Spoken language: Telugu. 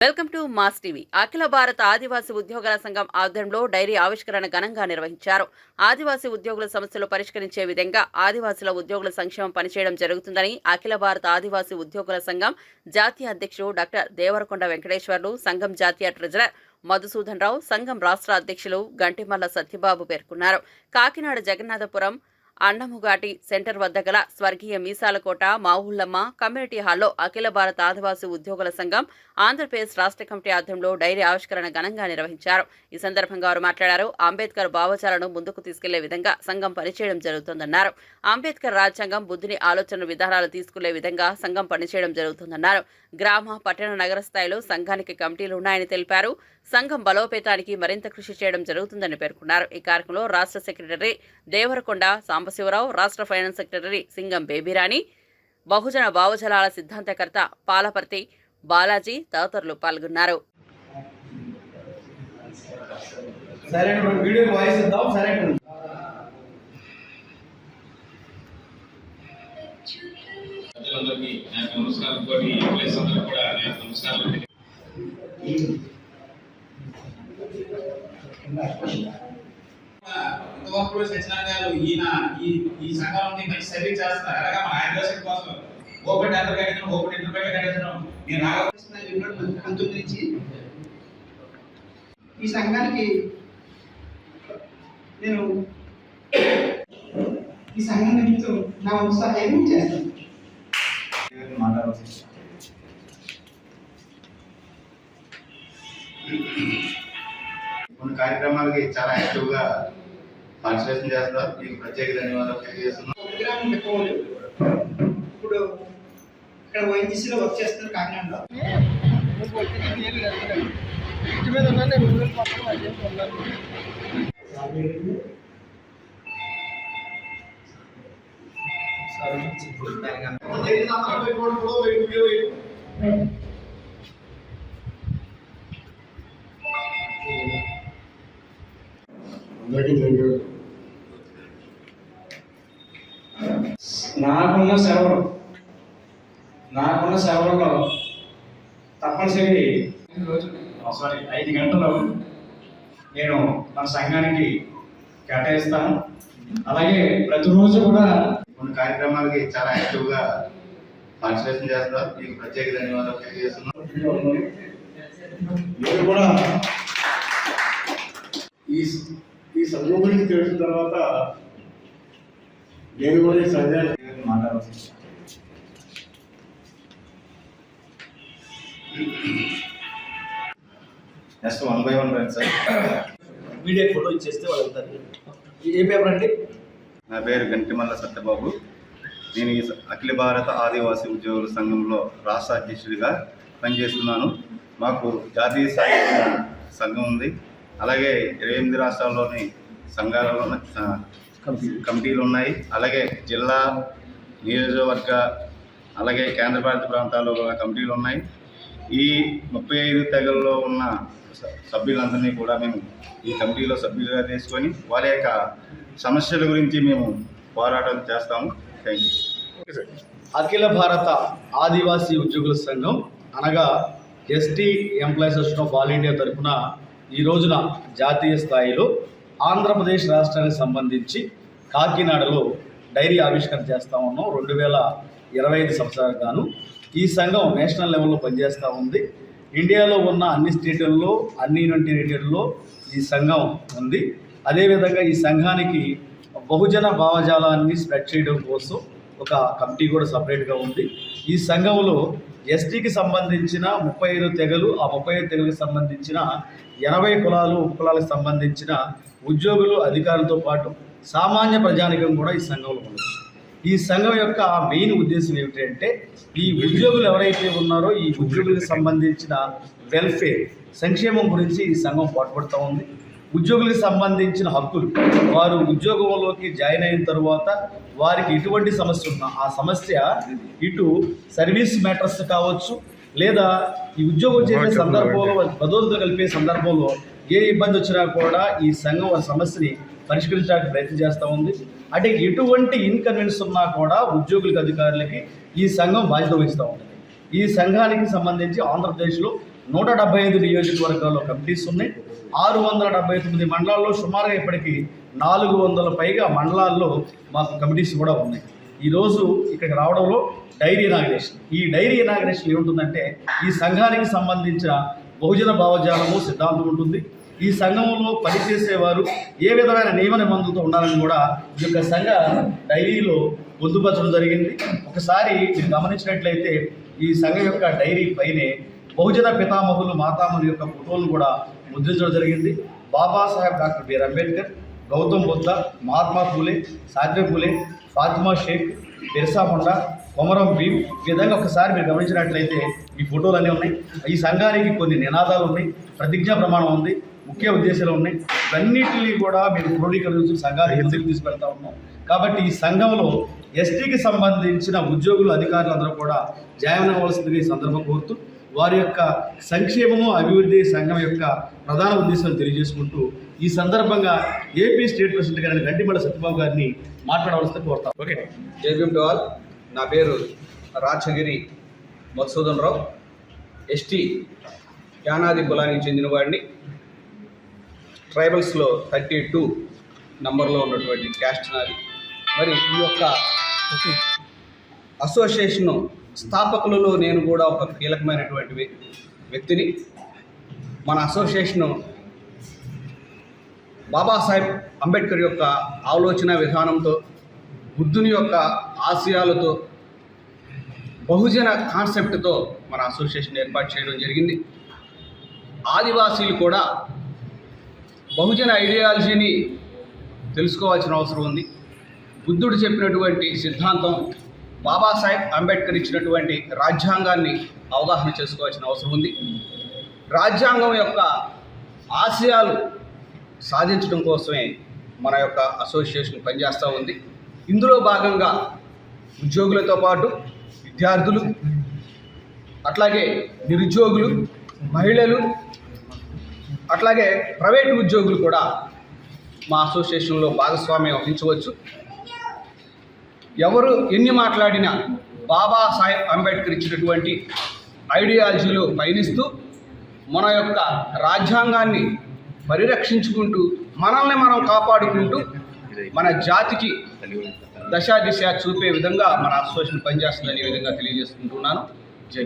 Welcome to mass TV. అఖిల భారత ఆదివాసీ ఉద్యోగుల సంఘం ఆధ్వర్యంలో డైరీ ఆవిష్కరణ ఘనంగా నిర్వహించారు. ఆదివాసీ ఉద్యోగుల సమస్యలు పరిష్కరించే విధంగా ఆదివాసుల ఉద్యోగుల సంక్షేమం పనిచేయడం జరుగుతుందని అఖిల భారత ఆదివాసీ ఉద్యోగుల సంఘం జాతీయ అధ్యక్షుడు డాక్టర్ దేవరకొండ వెంకటేశ్వర్లు సంఘం జాతీయ ట్రెజరర్ మధుసూదన్ రావు సంఘం రాష్ట్ర అధ్యక్షులు గంటిమల్ల సత్యబాబు పేర్కొన్నారు. కాకినాడ జగన్నాథపురం అన్నముగాటి సెంటర్ వద్ద గల స్వర్గీయ మీసాలకోట మావుల్లమ్మ కమ్యూనిటీ హాల్లో అఖిల భారత ఆదివాసీ ఉద్యోగుల సంఘం ఆంధ్రప్రదేశ్ రాష్ట్ర కమిటీ ఆధ్వర్యంలో డైరీ ఆవిష్కరణ ఘనంగా నిర్వహించారు. ఈ సందర్భంగా వారు మాట్లాడారు. అంబేద్కర్ భావచాలను ముందుకు తీసుకెళ్ళే విధంగా సంఘం పనిచేయడం జరుగుతుందన్నారు. అంబేద్కర్ రాజ్యాంగం బుద్ధిని ఆలోచన విధానాలు తీసుకునే విధంగా సంఘం పనిచేయడం జరుగుతుందన్నారు. గ్రామ పట్టణ నగర స్థాయిలో సంఘానికి కమిటీలు ఉన్నాయని తెలిపారు. సంఘం బలోపేతానికి మరింత కృషి చేయడం జరుగుతుందని పేర్కొన్నారు. ఈ కార్యక్రమంలో రాష్ట్ర సెక్రటరీ దేవరకొండ సాంబశివరావు రాష్ట్ర ఫైనాన్స్ సెక్రటరీ సింగం బేబీరాణి బహుజన భావజలాల సిద్ధాంతకర్త పాలపర్తి బాలాజీ తదితరులు పాల్గొన్నారు. సరే వాయిస్ ఇద్దాం సరే నమస్కారం అందరూ కూడా నా యొక్క నమస్కారాలు సత్యనారాయణ గారు ఈయన ఈ ఈ సంఘాలని మంచి సర్వీస్ చేస్తున్నారు. అలాగే మా ఆదివాసీ కోసం ఓపెన్ టెండర్ కట్టించడం ఓపెన్ ఇంటర్మీడియట్ కట్టించడం నేను రాగా రెండు పంతొమ్మిది నుంచి ఈ సంఘానికి నేను ఈ సంఘం నిమిత్తం నా ఉత్సాహం చేస్తాను. మాట్లాడవచ్చు కొన్ని కార్యక్రమాలకి చాలా యాక్టివ్గా పార్టిసిపేషన్ చేస్తున్నారు. మీకు ప్రత్యేక ధన్యవాదాలు తెలియజేస్తున్నాం. ప్రోగ్రామ్ ఎక్కువలు ఇప్పుడు ఇక్కడ వైద్యశ్రీలో వర్క్ చేస్తున్నారు కాకినాడలో. నాకున్న సెలవులు నాకున్న సెలవుల్లో తప్పనిసరి. రోజు సారీ ఐదు గంటలు నేను మన సంఘానికి కేటాయిస్తాను. అలాగే ప్రతిరోజు కూడా కొన్ని కార్యక్రమాలకి చాలా యాక్టివ్గా పార్టిసిపేషన్ చేస్తున్నారు. మీకు ప్రత్యేక ధన్యవాదాలు తెలియజేస్తున్నాం నేను కూడా ఈ ఈ తెలిసిన తర్వాత నేను కూడా ఈ మాట్లాడవచ్చు నెక్స్ట్ వన్ బై వన్ రండి సార్ మీడియా ఫోటో ఇచ్చేస్తే వాళ్ళు ఏ పేపర్ అండి? నా పేరు గంటిమల్ల సత్యబాబు. నేను ఈ అఖిల భారత ఆదివాసీ ఉద్యోగుల సంఘంలో రాష్ట్ర అధ్యక్షుడిగా పనిచేస్తున్నాను. మాకు జాతీయ స్థాయి సంఘం ఉంది. అలాగే ఇరవై ఎనిమిది రాష్ట్రాల్లోని సంఘాలలో కమిటీలు ఉన్నాయి. అలాగే జిల్లా నియోజకవర్గ అలాగే కేంద్రపాలిత ప్రాంతాల్లో కూడా కమిటీలు ఉన్నాయి. ఈ ముప్పై ఐదు తెగల్లో ఉన్న సభ్యులందరినీ కూడా మేము ఈ కమిటీలో సభ్యులుగా తీసుకొని వారి యొక్క సమస్యల గురించి మేము పోరాటం చేస్తాము. థ్యాంక్ యూ అఖిల భారత ఆదివాసీ ఉద్యోగుల సంఘం అనగా ST employees association of all India తరఫున ఈ రోజున జాతీయ స్థాయిలో ఆంధ్రప్రదేశ్ రాష్ట్రానికి సంబంధించి కాకినాడలో డైరీ ఆవిష్కరణ చేస్తూ ఉన్నాం. రెండు వేల ఇరవై ఐదు సంవత్సరాలకు గాను ఈ సంఘం నేషనల్ లెవెల్లో పనిచేస్తూ ఉంది. ఇండియాలో ఉన్న అన్ని స్టేట్లలో అన్ని యూనియన్ టెరిటరీల్లో ఈ సంఘం ఉంది. అదేవిధంగా ఈ సంఘానికి బహుజన భావజాలాన్ని స్ప్రెడ్ చేయడం కోసం ఒక కమిటీ కూడా సపరేట్గా ఉంది. ఈ సంఘంలో ఎస్టీకి సంబంధించిన ముప్పై ఐదు తెగలు ఆ ముప్పై ఐదు తెగలకు సంబంధించిన ఎనభై కులాలు ఉపకులాలకు సంబంధించిన ఉద్యోగులు అధికారులతో పాటు సామాన్య ప్రజానికం కూడా ఈ సంఘంలో ఉంది. ఈ సంఘం యొక్క మెయిన్ ఉద్దేశం ఏమిటంటే ఈ ఉద్యోగులు ఎవరైతే ఉన్నారో ఈ ఉద్యోగులకు సంబంధించిన వెల్ఫేర్ సంక్షేమం గురించి ఈ సంఘం పాటుపడుతూ ఉంది. ఉద్యోగులకు సంబంధించిన హక్కులు వారు ఉద్యోగంలోకి జాయిన్ అయిన తరువాత వారికి ఎటువంటి సమస్య ఉన్నా ఆ సమస్య ఇటు సర్వీస్ మ్యాటర్స్ కావచ్చు లేదా ఈ ఉద్యోగం చేసే సందర్భంలో పదోన్నతులు కలిపే సందర్భంలో ఏ ఇబ్బంది వచ్చినా కూడా ఈ సంఘం వారి సమస్యని పరిష్కరించడానికి ప్రయత్నం చేస్తూ ఉంది. అంటే ఎటువంటి ఇన్కన్వీనియన్స్ ఉన్నా కూడా ఉద్యోగులకు అధికారులకి ఈ సంఘం బాధ్యత వహిస్తూ ఉంటుంది ఈ సంఘానికి సంబంధించి ఆంధ్రప్రదేశ్లో నూట డెబ్బై ఐదు నియోజకవర్గాల్లో కమిటీస్ ఉన్నాయి. ఆరు వందల డెబ్బై తొమ్మిది మండలాల్లో సుమారుగా ఇప్పటికీ నాలుగు వందల పైగా మండలాల్లో మాకు కమిటీస్ కూడా ఉన్నాయి. ఈరోజు ఇక్కడికి రావడంలో డైరీ ఇనాగ్రేషన్. ఈ డైరీ ఇనాగ్రేషన్ ఏముంటుందంటే ఈ సంఘానికి సంబంధించిన బహుజన భావజాలము సిద్ధాంతం ఉంటుంది. ఈ సంఘంలో పనిచేసేవారు ఏ విధమైన నియమ నిబంధనతో ఉండాలని కూడా ఈ యొక్క సంఘ డైరీలో పొందుపరచడం జరిగింది. ఒకసారి మీరు గమనించినట్లయితే ఈ సంఘం యొక్క డైరీ పైనే బహుజన పితామహులు మాతామహుల యొక్క ఫోటోలను కూడా ముద్రించడం జరిగింది. Babasaheb doctor BR Ambedkar Gautam Buddha Mahatma Phule Savitri Phule Fatima Sheikh Birsa Munda Komaram Bheem. ఈ విధంగా ఒకసారి మీరు గమనించినట్లయితే ఈ ఫోటోలు అన్నీ ఉన్నాయి. ఈ సంఘానికి కొన్ని నినాదాలు ఉన్నాయి. ప్రతిజ్ఞా ప్రమాణం ఉంది. ముఖ్య ఉద్దేశాలు ఉన్నాయి. ఇవన్నిటిని కూడా మేము క్రోడీకరించి సంఘానికి ఎందుకు తీసుకెళ్తా ఉన్నాం. కాబట్టి ఈ సంఘంలో ఎస్టీకి సంబంధించిన ఉద్యోగులు అధికారులు అందరూ కూడా జాయిన్ అవ్వాల్సిందిగా ఈ సందర్భం కోరుతూ వారి యొక్క సంక్షేమము అభివృద్ధి సంఘం యొక్క ప్రధాన ఉద్దేశాలు తెలియజేసుకుంటూ ఈ సందర్భంగా ఏపీ స్టేట్ ప్రెసిడెంట్ గారిని గంటిమల్ల సత్యబాబు గారిని మాట్లాడవలసింది కోరుతాం ఓకే. జేబీఎం టు నా పేరు రాచగిరి మధుసూదన్ రావు. ఎస్టీ యానాది కులానికి చెందిన వాడిని. ట్రైబల్స్లో థర్టీ టూ నంబర్లో ఉన్నటువంటి క్యాస్ట్ నాది. మరి ఈ యొక్క అసోసియేషన్ స్థాపకులలో నేను కూడా ఒక కీలకమైనటువంటి వ్యక్తిని. మన అసోసియేషను బాబాసాహెబ్ అంబేద్కర్ యొక్క ఆలోచన విధానంతో బుద్ధుని యొక్క ఆశయాలతో బహుజన కాన్సెప్ట్తో మన అసోసియేషన్ ఏర్పాటు చేయడం జరిగింది. ఆదివాసీలు కూడా బహుజన ఐడియాలజీని తెలుసుకోవాల్సిన అవసరం ఉంది. బుద్ధుడు చెప్పినటువంటి సిద్ధాంతం బాబాసాహెబ్ అంబేద్కర్ ఇచ్చినటువంటి రాజ్యాంగాన్ని అవగాహన చేసుకోవాల్సిన అవసరం ఉంది. రాజ్యాంగం యొక్క ఆశయాలు సాధించడం కోసమే మన యొక్క అసోసియేషన్ పనిచేస్తూ ఉంది. ఇందులో భాగంగా ఉద్యోగులతో పాటు విద్యార్థులు అట్లాగే నిరుద్యోగులు మహిళలు అట్లాగే ప్రైవేటు ఉద్యోగులు కూడా మా అసోసియేషన్లో భాగస్వామ్యం వహించవచ్చు. ఎవరు ఎన్ని మాట్లాడినా బాబాసాహెబ్ అంబేద్కర్ ఇచ్చినటువంటి ఐడియాలజీలో పయనిస్తూ మన యొక్క రాజ్యాంగాన్ని పరిరక్షించుకుంటూ మనల్ని మనం కాపాడుకుంటూ మన జాతికి దశా దిశ చూపే విధంగా మన అసోసియేషన్ పనిచేస్తుందనే విధంగా తెలియజేసుకుంటున్నాను. జై